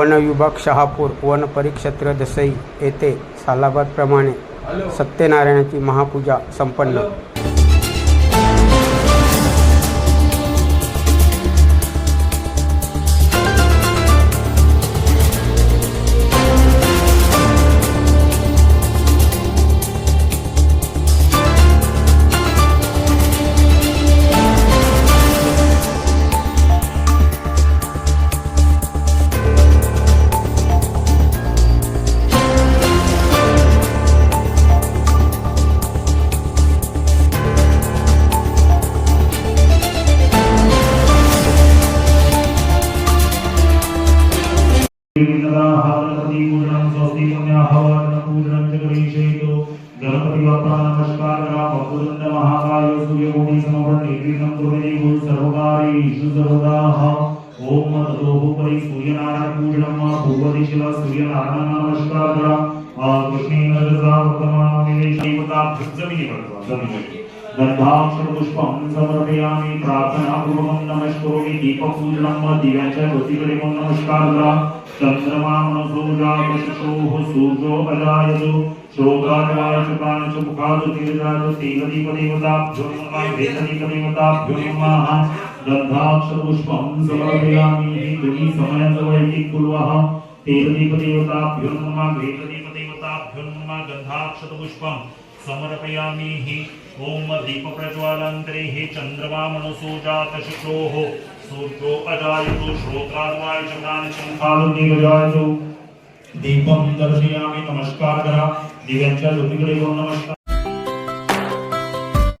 One विभाग Shahapur one परिक्षेत्र दसई येथे सालाबादप्रमाणे सत्यनारायणाची महापूजा संपन्न. गणपति बाप्पा नमस्कार करा भक्तवृंद महाकाय सूर्यकोटि समवर्ण निर्विघ्नं कुर्वते गुरु सर्वकार्येषु सर्वदाः ओम ततोपरि सूर्यनारायण पूर्णं पूर्वदिशला सूर्यनारायण नमस्कार करा कृष्णेन रजा वर्तमानं देवता जमिनी वर्तमान जमिनी समर्पयामि प्रार्थनापूर्वकं नमस्करोमि दीपपूजनं दिव्याच्या ज्योतीकडे पण नमस्कार करा चंद्रमा मनसो सूर्यो अजायतो श्रोताजवाय शुकांश मुखाद नमः, वेददीपदेवताभ्यो नमः। गंधाक्षरपुष्पं समर्पयामि तुम्ही समयाचं वैदिक कुलवः नमः, वेददीपदेवताभ्यो नमः। गंधाक्षरपुष्पं समर्पयामि दीप हि चंद्रमा मनसो जातशुक्रोः सूर्यो अजायतो, श्रोत्राद्वाय चक्रानिशङ्खालुनिरजायतो दीपं दर्शयामि, नमस्कार करा। दिव्यांच्या ज्योतीकडे नमस्कार